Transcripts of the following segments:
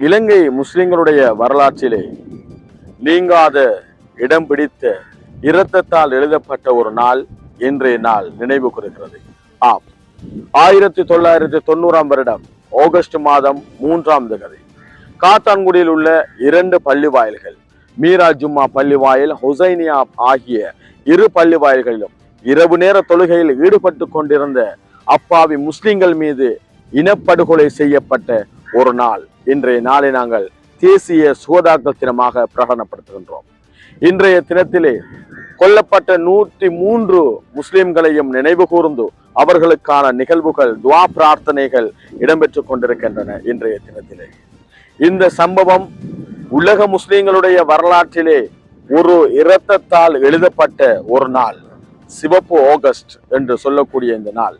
இலங்கை முஸ்லிம்களுடைய வரலாற்றிலே நீங்காத இடம் பிடித்த இரத்தத்தால் எழுதப்பட்ட ஒரு நாள் இன்றைய நாள் நினைவு கூறுகிறது. ஆம். ஆயிரத்தி தொள்ளாயிரத்தி தொண்ணூறாம் வருடம் ஆகஸ்ட் மாதம் மூன்றாம் திகதி காத்தான்குடியில் உள்ள இரண்டு பள்ளி வாயில்கள் மீரா ஜும்மா பள்ளி வாயில் ஹுசைனியா ஆகிய இரு பள்ளி வாயில்களிலும் இரவு நேர தொழுகையில் ஈடுபட்டு கொண்டிருந்த அப்பாவி முஸ்லிம்கள் மீது இனப்படுகொலை செய்யப்பட்ட ஒரு நாள். இன்றைய நாளை நாங்கள் தேசிய சுகதாக்கள் தினமாக பிரகடனப்படுத்துகின்றோம். இன்றைய தினத்திலே கொல்லப்பட்ட நூற்றி மூன்று முஸ்லிம்களையும் நினைவு கூர்ந்து அவர்களுக்கான நிகழ்வுகள் துவா பிரார்த்தனைகள் இடம்பெற்றுக் கொண்டிருக்கின்றன இன்றைய தினத்திலே. இந்த சம்பவம் உலக முஸ்லிம்களுடைய வரலாற்றிலே ஒரு இரத்தத்தால் எழுதப்பட்ட ஒரு நாள். சிவப்பு ஆகஸ்ட் என்று சொல்லக்கூடிய இந்த நாள்.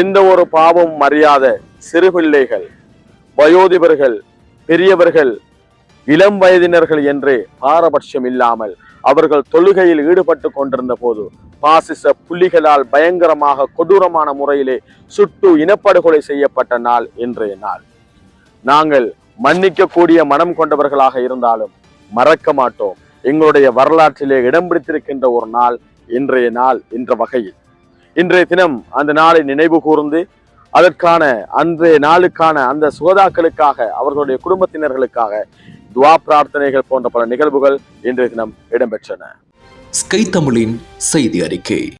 எந்த ஒரு பாவம் அறியாத சிறு பிள்ளைகள் வயோதிபர்கள் பெரியவர்கள் இளம் வயதினர்கள் என்று பாரபட்சம் இல்லாமல் அவர்கள் தொழுகையில் ஈடுபட்டு கொண்டிருந்த போது பாசிச புலிகளால் பயங்கரமாக கொடூரமான முறையிலே சுட்டு இனப்படுகொலை செய்யப்பட்ட நாள் இன்றைய நாள். நாங்கள் மன்னிக்கக்கூடிய மனம் கொண்டவர்களாக இருந்தாலும் மறக்க மாட்டோம். எங்களுடைய வரலாற்றிலே இடம் பிடித்திருக்கின்ற ஒரு நாள் இன்றைய நாள் என்ற வகையில். இன்றைய தினம் அந்த நாளை நினைவு கூர்ந்து அதற்கான அன்றைய நாளுக்கான அந்த சுகதாக்களுக்காக அவர்களுடைய குடும்பத்தினர்களுக்காக துவா பிரார்த்தனைகள் போன்ற பல நிகழ்வுகள் இன்றைய தினம் இடம்பெற்றன. ஸ்கை தமிழின் செய்தி அறிக்கை.